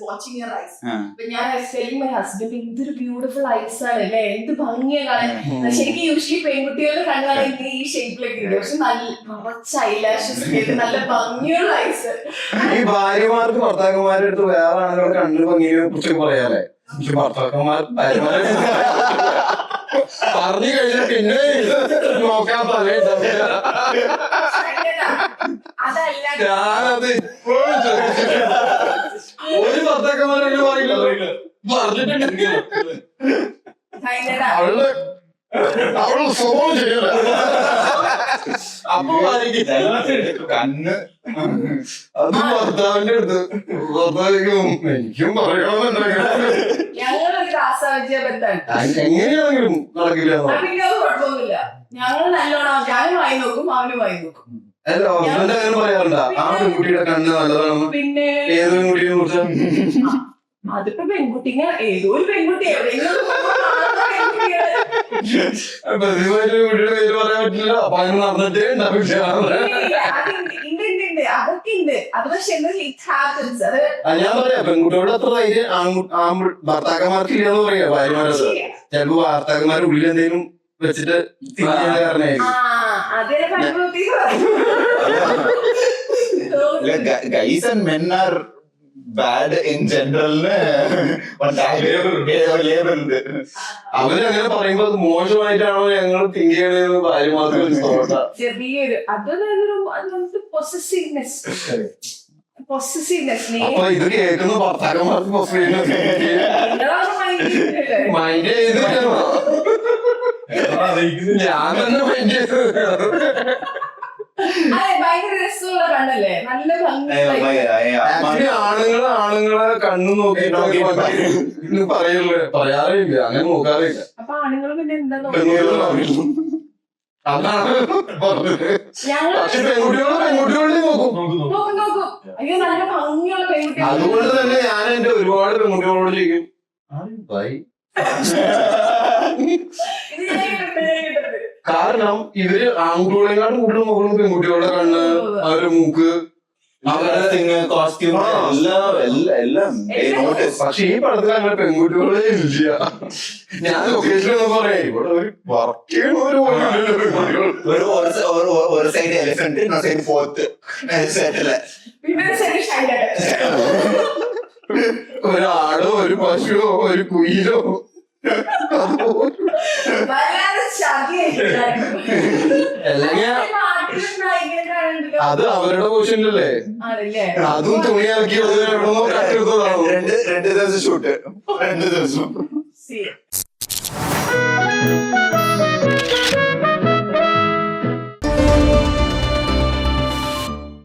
Watching eyes. അപ്പൊ ഞാൻ telling my husband എന്തൊരു ബ്യൂട്ടിഫുൾ ഐസ് ആണ് അല്ലെ? എന്ത് ഭംഗിയാ കാണാൻ ശരിക്കും യൂഷ്വലി പെൺകുട്ടികളുടെ കണ്ണാണ് ഈ ഷേപ്പിലൊക്കെ പക്ഷെ നല്ല കുറച്ച് ഐലാഷസ് നല്ല ഭംഗിയുള്ള ഐസ് ഈ ഭാര്യമാർക്ക് ഭർത്താക്കന്മാരുടെ അടുത്ത് വേറെ ആളുകൾ കണ്ണിന് ഭംഗിയെ കുറിച്ച് പറയാല്ലേ? പക്ഷെ ഭർത്താക്കന്മാർ ഭാര്യമാരെ പറഞ്ഞു കഴിഞ്ഞാൽ പിന്നെ നോക്കാൻ അതല്ല ഞാനത് ഇപ്പോഴും അവളുടെ അവളുടെ സ്വഭാവം ശരിയല്ല അപ്പൊ കണ്ണ്. അത് ഭർത്താവിന്റെ അടുത്ത്. ഭർത്താവിനും എനിക്കും ബന്ധമാണ് എങ്ങനെയാണെങ്കിലും നടക്കില്ല ഞങ്ങൾ നല്ലോണം ഞാനും വായി നോക്കും അവനും വായി നോക്കും. അല്ല ഹസ്ബൻഡ് അങ്ങനെ പറയാറുണ്ട്. ആ പെൺകുട്ടിയുടെ കണ്ണ് നല്ലതാണെന്ന് പിന്നെ ഏത് പെൺകുട്ടിയെ കുറിച്ച്? അതിപ്പോ പെൺകുട്ടിങ്ങ ഏതോ ഒരു പെൺകുട്ടി എവിടെയെങ്കിലും. പ്രതിമായിട്ട് പേര് പറയാൻ പറ്റില്ല അപ്പൊ അങ്ങനെ നടന്നിട്ടേ ഞാൻ പറയാം. പെൺകുട്ടിയോട് അത്ര ധൈര്യം ഭർത്താക്കന്മാർക്ക് ഇല്ലെന്ന് പറയാ. ഭാര്യമാരത്. ചിലപ്പോ ഭർത്താക്കന്മാരുടെ ഉള്ളിൽ എന്തെങ്കിലും വെച്ചിട്ട് തിരിഞ്ഞ കാരണമായിരിക്കും. Guys and men are bad in ജനറലിന് label ഉണ്ട്. അവരങ്ങനെ പറയുമ്പോ മോശമായിട്ടാണോ ഞങ്ങൾ തിങ്ക് ചെയ്യണതെന്ന് ഒരു തോട്ടാ ചെറിയൊരു അതൊരു പൊസസീവ്നെസ് അപ്പൊ ഇത് കേൾക്കുന്ന ഭർത്താക്കന്മാർക്ക് മൈൻഡ് ചെയ്തിട്ടാണോ? ഞാൻ തന്നെ മൈൻഡ് ചെയ്തത് അതെ ഭയങ്കര രസമുള്ള കണ്ണല്ലേ നല്ല ഭംഗിയുള്ള ആണുങ്ങൾ ആണുങ്ങളെ കണ്ണു നോക്കി പറയുള്ളൂ പറയാറില്ല. അങ്ങനെ നോക്കാറില്ല. അപ്പൊ ആണുങ്ങൾ പിന്നെ എന്താ പെൺകുട്ടികൾ പറയില്ല. അതാണ് പറഞ്ഞത്. ഞങ്ങൾ പക്ഷെ പെൺകുട്ടികൾ പെൺകുട്ടികളെ നോക്കും. നോക്കും നോക്കും അയ്യോ നല്ല ഭംഗിയുള്ള അതുകൊണ്ട് തന്നെ ഞാൻ എന്റെ ഒരുപാട് പെൺകുട്ടികളോട് ചോദിക്കും ബൈ കാരണം ഇവർ ആൺകുട്ടികളെക്കാളും കൂടുതൽ നോക്കുന്നത് പെൺകുട്ടികളുടെ കണ്ണ് അവരുടെ മൂക്ക് അവരുടെ കോസ്റ്റ്യൂം എല്ലാം എല്ലാം എല്ലാം. നോട്ടീസ് പക്ഷെ ഈ പടത്തിൽ അങ്ങനെ പെൺകുട്ടികളെ ഇല്ല. ഞാൻ ലൊക്കേഷൻ പറയാം. ഇവിടെ ഒരു വർക്ക് ഒരു സൈഡ് എലിഫന്റ് പോത്ത്. പിന്നെ ഒരാടോ ഒരു പശുവോ ഒരു കുയിലോ. അത് അവരുടെ പോഷനിലല്ലേ? അതും തുണി ഇറക്കി രണ്ട് രണ്ട് ദിവസം ഷൂട്ട്. രണ്ട് ദിവസം.